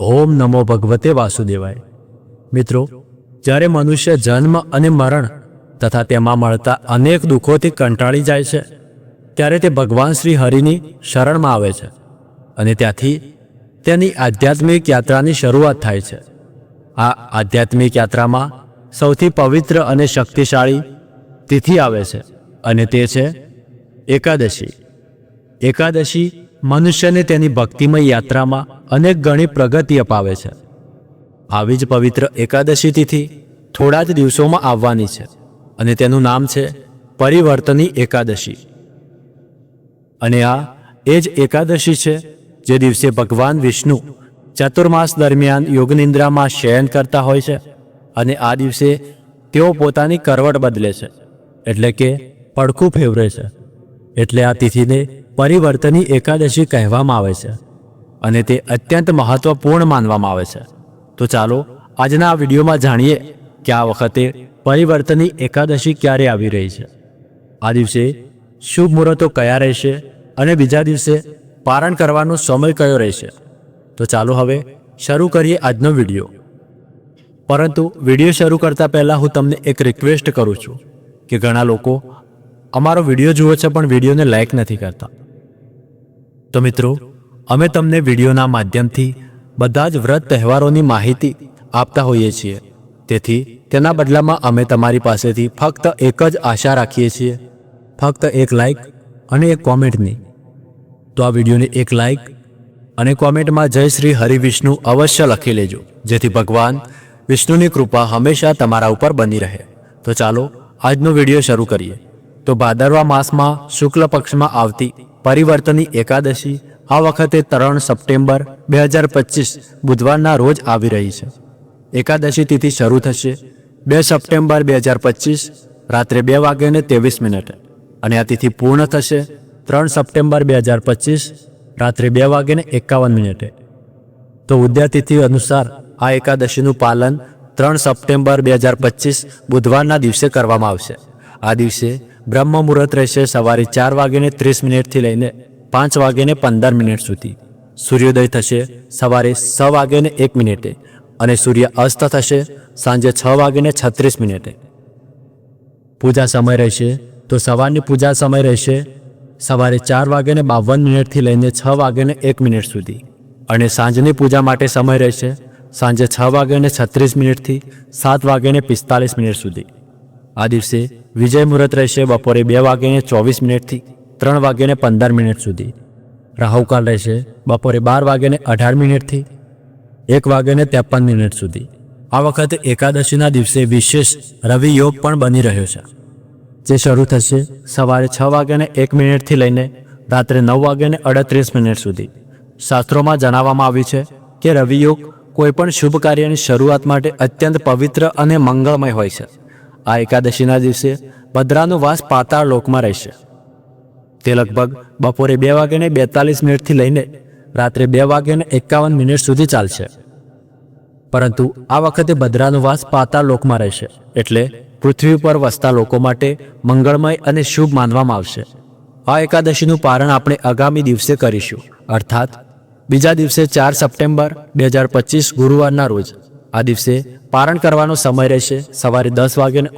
ઓમ નમો ભગવતે વાસુદેવાય. મિત્રો, જ્યારે મનુષ્ય જન્મ અને મરણ તથા તેમાં મળતા અનેક દુઃખોથી કંટાળી જાય છે, ત્યારે તે ભગવાન શ્રી હરિની શરણમાં આવે છે અને ત્યાંથી તેની આધ્યાત્મિક યાત્રાની શરૂઆત થાય છે. આ આધ્યાત્મિક યાત્રામાં સૌથી પવિત્ર અને શક્તિશાળી તિથિ આવે છે અને તે છે એકાદશી. એકાદશી મનુષ્યને તેની ભક્તિમય યાત્રામાં અનેક ગણી પ્રગતિ અપાવે છે. આવી જ પવિત્ર એકાદશી તિથિ થોડા જ દિવસોમાં આવવાની છે અને તેનું નામ છે પરિવર્તની એકાદશી. અને આ એ જ એકાદશી છે જે દિવસે ભગવાન વિષ્ણુ ચતુર્માસ દરમિયાન યોગનિંદ્રામાં શયન કરતા હોય છે અને આ દિવસે તેઓ પોતાની કરવટ બદલે છે. એટલે કે પડખું ફેવરે છે. એટલે આ તિથિને પરિવર્તની એકાદશી કહેવામાં આવે છે અને તે અત્યંત મહત્વપૂર્ણ માનવામાં આવે છે. તો ચાલો આજના આ વિડીયોમાં જાણીએ કે આ વખતે પરિવર્તની એકાદશી ક્યારે આવી રહી છે. આ દિવસે શુભ મુહૂર્તો કયા રહેશે અને બીજા દિવસે પારણ કરવાનો સમય કયો રહેશે? તો ચાલો હવે શરૂ કરીએ આજનો વીડિયો. પરંતુ વીડિયો શરૂ કરતાં પહેલાં હું તમને એક રિક્વેસ્ટ કરું છું કે ઘણા લોકો અમારો વીડિયો જુએ છે પણ વિડીયોને લાઈક નથી કરતા. તો મિત્રો, અમે તમને વિડીયોના માધ્યમથી બધા જ વ્રત તહેવારોની માહિતી આપતા હોઈએ છીએ. તેથી, તેના બદલામાં અમે તમારી પાસેથી ફક્ત એક જ આશા રાખીએ છીએ. ફક્ત એક લાઈક અને એક કોમેન્ટની તો આ વિડીયોને એક લાઈક અને કોમેન્ટમાં જય શ્રી હરિવિષ્ણુ અવશ્ય લખી લેજો, જેથી ભગવાન વિષ્ણુની કૃપા હંમેશા તમારા ઉપર બની રહે. તો ચાલો, આજનો વીડિયો શરૂ કરીએ. તો ભાદરવા માસમાં શુક્લ પક્ષમાં આવતી પરિવર્તની એકાદશી આ વખતે ત્રણ સપ્ટેમ્બર બે હજાર પચીસ બુધવારના રોજ આવી રહી છે. એકાદશી તિથિ શરૂ થશે બે સપ્ટેમ્બર બે હજાર પચીસ રાત્રે બે વાગ્યાને ત્રેવીસ મિનિટે અને આ તિથિ પૂર્ણ થશે ત્રણ સપ્ટેમ્બર બે હજાર પચીસ રાત્રે બે વાગ્યાને એકાવન મિનિટે. તો ઉદ્યાતિથિ અનુસાર આ એકાદશીનું પાલન ત્રણ સપ્ટેમ્બર બે હજાર પચીસ બુધવારના દિવસે કરવામાં આવશે. આ દિવસે બ્રહ્મ મુહૂર્ત રહેશે સવારે ચાર વાગ્યાને ત્રીસ મિનિટથી લઈને પાંચ વાગ્યાને પંદર મિનિટ સુધી. સૂર્યોદય થશે સવારે છ વાગ્યાને એક મિનિટે અને સૂર્ય અસ્ત થશે સાંજે છ વાગ્યાને છત્રીસ મિનિટે. પૂજા સમય રહેશે તો સવારની પૂજા સમય રહેશે સવારે ચાર વાગ્યાને બાવન મિનિટથી લઈને છ વાગ્યાને એક મિનિટ સુધી. અને સાંજની પૂજા માટે સમય રહેશે સાંજે છ વાગ્યાને છત્રીસ મિનિટથી સાત વાગ્યાને પિસ્તાલીસ મિનિટ સુધી. આ દિવસે વિજય મુહૂર્ત રહેશે બપોરે બે વાગ્યાને ચોવીસ મિનિટથી ત્રણ વાગ્યાને પંદર મિનિટ સુધી. રાહુકાલ રહેશે બપોરે બાર વાગ્યાને અઢાર મિનિટથી એક વાગ્યાને ત્રેપન મિનિટ સુધી. આ વખતે એકાદશીના દિવસે વિશેષ રવિ યોગ પણ બની રહ્યો છે. જે શરૂ થશે સવારે છ વાગ્યાને એક મિનિટથી લઈને રાત્રે નવ વાગ્યાને અડત્રીસ મિનિટ સુધી. શાસ્ત્રોમાં જણાવવામાં આવ્યું છે કે રવિયોગ કોઈપણ શુભ કાર્યની શરૂઆત માટે અત્યંત પવિત્ર અને મંગળમય હોય છે. આ એકાદશીના દિવસે ભદ્રાનો વાસ પાતાળ લોકમાં રહેશે. તે લગભગ બપોરે બે વાગ્યાને બેતાલીસ મિનિટથી લઈને રાત્રે બે વાગ્યાને એકાવન મિનિટ સુધી ચાલશે. પરંતુ આ વખતે ભદ્રાનો વાસ પાતાળ લોકમાં રહેશે એટલે પૃથ્વી પર વસતા લોકો માટે મંગળમય અને શુભ માનવામાં આવશે. આ એકાદશીનું પારણ આપણે આગામી દિવસે કરીશું, અર્થાત બીજા દિવસે ચાર સપ્ટેમ્બર બે હજાર પચીસ ગુરુવારના રોજ. આ દિવસે પારણ કરવાનો સમય રહેશે સવારે દસ વાગ્યાને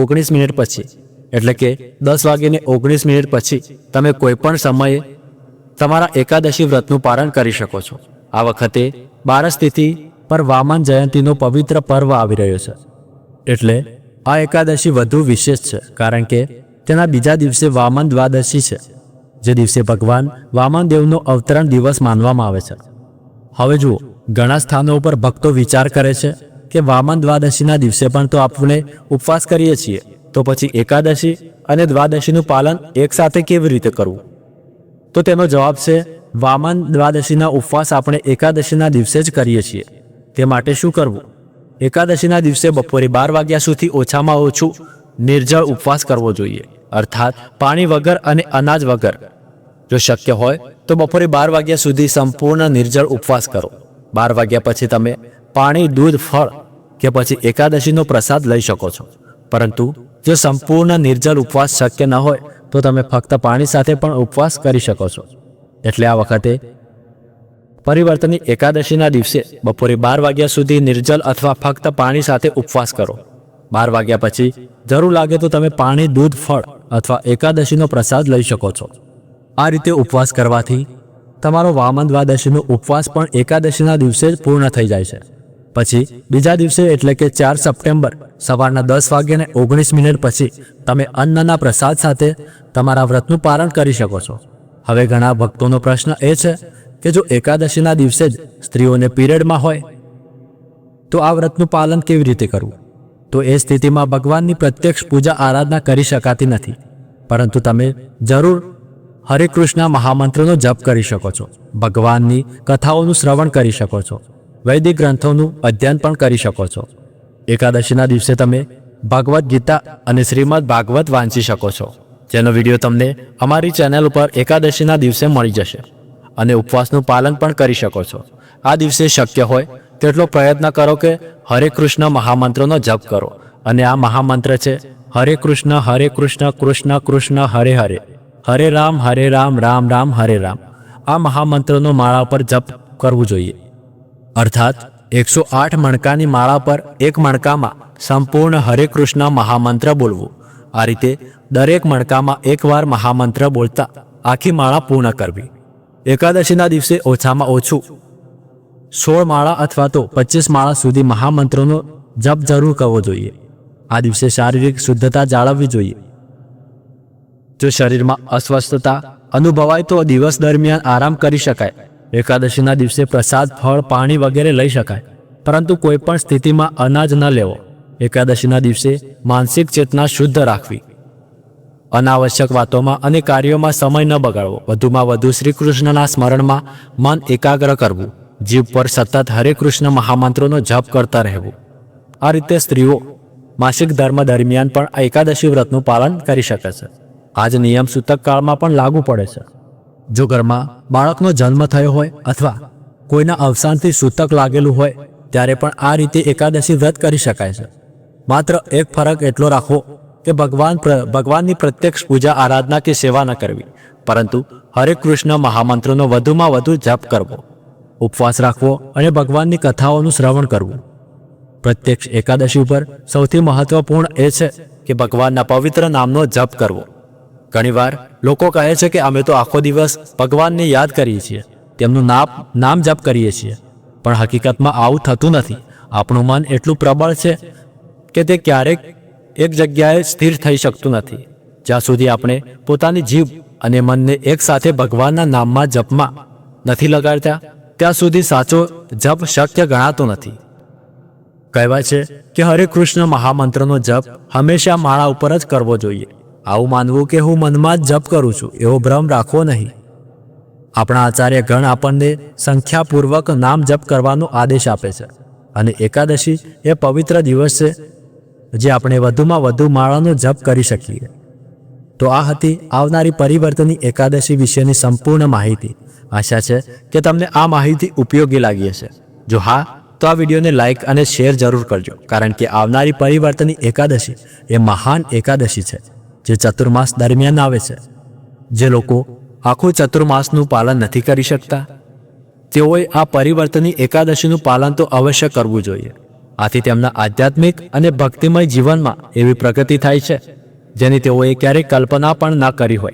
ઓગણીસ મિનિટ પછી. એટલે કે દસ વાગ્યાને ઓગણીસ મિનિટ પછી તમે કોઈ પણ સમયે તમારા એકાદશી વ્રતનું પારણ કરી શકો છો. આ વખતે બારસ તિથિ પર વામન જયંતીનો પવિત્ર પર્વ આવી રહ્યો છે. એટલે આ એકાદશી વધુ વિશેષ છે, કારણ કે તેના બીજા દિવસે વામન દ્વાદશી છે, જે દિવસે ભગવાન વામન દેવનો અવતરણ દિવસ માનવામાં આવે છે. હવે જુઓ, ઘણા સ્થાનો ઉપર ભક્તો વિચાર કરે છે કે વામન દ્વાદશીના દિવસે પણ તો આપણે ઉપવાસ કરીએ છીએ. તો પછી એકાદશી અને દ્વાદશીનું પાલન એકસાથે કેવી રીતે કરવું? તો તેનો જવાબ છે, વામન દ્વાદશીના ઉપવાસ આપણે એકાદશીના દિવસે જ કરીએ છીએ. તે માટે શું કરવું? એકાદશીના દિવસે બપોરે બાર વાગ્યા સુધી ઓછામાં ઓછું નિર્જળ ઉપવાસ કરવો જોઈએ. અર્થાત પાણી વગર અને અનાજ વગર. જો શક્ય હોય, તો બપોરે બાર વાગ્યા સુધી સંપૂર્ણ નિર્જળ ઉપવાસ કરો. બાર વાગ્યા પછી તમે પાણી, દૂધ, ફળ કે પછી એકાદશીનો પ્રસાદ લઈ શકો છો. પરંતુ જો સંપૂર્ણ નિર્જળ ઉપવાસ શક્ય ન હોય, તો તમે ફક્ત પાણી સાથે પણ ઉપવાસ કરી શકો છો. એટલે આ વખતે પરિવર્તનની એકાદશીના દિવસે બપોરે બાર વાગ્યા સુધી નિર્જલ અથવા ફક્ત પાણી સાથે ઉપવાસ કરો. બાર વાગ્યા પછી જરૂર લાગે તો તમે પાણી, દૂધ, ફળ અથવા એકાદશીનો પ્રસાદ લઈ શકો છો. આ રીતે ઉપવાસ કરવાથી તમારો વામન દ્વાદશીનો ઉપવાસ પણ એકાદશીના દિવસે જ પૂર્ણ થઈ જાય છે. પછી બીજા દિવસે એટલે કે ચાર સપ્ટેમ્બર સવારના દસ વાગ્યાને ઓગણીસ મિનિટ પછી તમે અન્નના પ્રસાદ સાથે તમારા વ્રતનું પારણ કરી શકો છો. હવે ઘણા ભક્તોનો પ્રશ્ન એ છે કે જો એકાદશીના દિવસે જ સ્ત્રીઓને પીરિયડમાં હોય, તો આ વ્રતનું પાલન કેવી રીતે કરવું? તો એ સ્થિતિમાં ભગવાનની પ્રત્યક્ષ પૂજા આરાધના કરી શકાતી નથી. પરંતુ તમે જરૂર હરે કૃષ્ણ મહામંત્રનો જપ કરી શકો છો. ભગવાનની કથાઓનું શ્રવણ કરી શકો છો. વૈદિક ગ્રંથોનું અધ્યયન પણ કરી શકો છો. એકાદશીના દિવસે તમે ભાગવત ગીતા અને શ્રીમદ ભાગવત વાંચી શકો છો. જેનો વીડિયો તમને અમારી ચેનલ ઉપર એકાદશીના દિવસે મળી જશે અને ઉપવાસનું પાલન પણ કરી શકો છો. આ દિવસે શક્ય હોય તેટલો પ્રયત્ન કરો કે હરે કૃષ્ણ મહામંત્રનો જપ કરો અને આ મહામંત્ર છે, હરે કૃષ્ણ હરે કૃષ્ણ કૃષ્ણ કૃષ્ણ, હરે હરે. હરે રામ હરે રામ રામ રામ, હરે રામ. આ મહામંત્રનો માળા પર જપ કરવું જોઈએ. અર્થાત એકસો આઠ મણકાની માળા પર એક મણકામાં સંપૂર્ણ હરે કૃષ્ણ મહામંત્ર બોલવું. આ રીતે દરેક મણકામાં એકવાર મહામંત્ર બોલતા આખી માળા પૂર્ણ કરવી. એકાદશીના દિવસે ઓછામાં ઓછું સોળ માળા અથવા તો પચીસ માળા સુધી મહામંત્રોનો જપ જરૂર કરવો જોઈએ. આ દિવસે શારીરિક શુદ્ધતા જાળવવી જોઈએ. જો શરીરમાં અસ્વસ્થતા અનુભવાય તો દિવસ દરમિયાન આરામ કરી શકાય. એકાદશીના દિવસે પ્રસાદ, ફળ, પાણી વગેરે લઈ શકાય, પરંતુ કોઈ પણ સ્થિતિમાં અનાજ ન લેવો. એકાદશીના દિવસે માનસિક ચેતના શુદ્ધ રાખવી. અનાવશ્યક વાતોમાં અને કાર્યોમાં સમય ન બગાડવો. વધુમાં વધુ શ્રી કૃષ્ણના સ્મરણમાં મન એકાગ્ર કરવું. જીભ પર સતત હરે કૃષ્ણ મહામંત્રોનો જપ કરતા રહેવું. આ રીતે સ્ત્રીઓ માસિક ધર્મ દરમિયાન પણ એકાદશી વ્રતનું પાલન કરી શકે છે. આ જ નિયમ સૂતક કાળમાં પણ લાગુ પડે છે. જો ઘરમાં બાળકનો જન્મ થયો હોય અથવા કોઈના અવસાનથી સૂતક લાગેલું હોય, ત્યારે પણ આ રીતે એકાદશી વ્રત કરી શકાય છે. માત્ર એક ફરક એટલો રાખવો કે ભગવાન ભગવાનની પ્રત્યક્ષ પૂજા, આરાધના કે સેવા ન કરવી, પરંતુ હરે કૃષ્ણ મહામંત્રનો વધુમાં વધુ જપ કરવો, ઉપવાસ રાખવો અને ભગવાનની કથાઓનું શ્રવણ કરવું. પ્રત્યક્ષ એકાદશી ઉપર સૌથી મહત્વપૂર્ણ એ છે કે ભગવાનના પવિત્ર નામનો જપ કરવો. ઘણીવાર લોકો કહે છે કે અમે તો આખો દિવસ ભગવાનને યાદ કરીએ છીએ. તેમનું નામ નામ જપ કરીએ છીએ. પણ હકીકતમાં આવું થતું નથી. આપણું મન એટલું પ્રબળ છે કે તે ક્યારેક એક જગ્યાએ સ્થિર થઈ શકતું નથી. જ્યાં સુધી આપણે પોતાની જીભ અને મનને એકસાથે ભગવાનના નામમાં જપમાં નથી લગાડતા, ત્યાં સુધી સાચો જપ શક્ય ગણાતો નથી. કહેવાય છે કે હરે કૃષ્ણ મહામંત્રનો જપ હંમેશા માળા ઉપર જ કરવો જોઈએ. આવું માનવું કે હું મનમાં જ જપ કરું છું, એવો ભ્રમ રાખવો નહીં. આપણા આચાર્ય ગણ આપણને સંખ્યાપૂર્વક નામ જપ કરવાનો આદેશ આપે છે અને એકાદશી એ પવિત્ર દિવસ છે, જે આપણે વધુમાં વધુ માળાનો જપ કરી શકીએ. તો આ હતી આવનારી પરિવર્તનની એકાદશી વિશેની સંપૂર્ણ માહિતી. આશા છે કે તમને આ માહિતી ઉપયોગી લાગી હશે. જો હા, તો આ વિડીયોને લાઇક અને શેર જરૂર કરજો, કારણ કે આવનારી પરિવર્તનની એકાદશી એ મહાન એકાદશી છે. જે ચતુર્માસ દરમિયાન આવે છે. જે લોકો આખું ચતુર્માસનું પાલન નથી કરી શકતા. તેઓએ આ પરિવર્તનની એકાદશીનું પાલન તો અવશ્ય કરવું જોઈએ. આથી તેમના આધ્યાત્મિક અને ભક્તિમય જીવનમાં એવી પ્રગતિ થાય છે, જેની તેઓએ ક્યારેય કલ્પના પણ ના કરી હોય.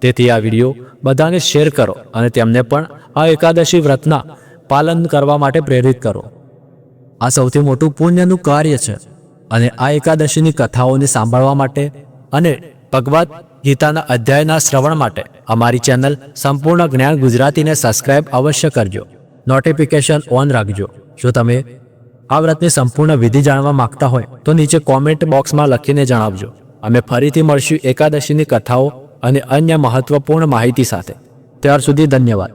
તેથી આ વીડિયો બધાને શેર કરો અને તેમને પણ આ એકાદશી વ્રતના પાલન કરવા માટે પ્રેરિત કરો. આ સૌથી મોટું પુણ્યનું કાર્ય છે અને આ એકાદશીની કથાઓને સાંભળવા માટે અને ભગવદ્ ગીતાના અધ્યાયના શ્રવણ માટે અમારી ચેનલ સંપૂર્ણ જ્ઞાન ગુજરાતીને સબસ્ક્રાઇબ અવશ્ય કરજો. નોટિફિકેશન ઓન રાખજો. જો તમે આ વ્રતની સંપૂર્ણ વિધિ જાણવા માંગતા હોય, તો નીચે કોમેન્ટ બોક્સમાં લખીને જણાવજો. અમે ફરીથી મળશું એકાદશીની કથાઓ અને અન્ય મહત્વપૂર્ણ માહિતી સાથે. ત્યાર સુધી ધન્યવાદ.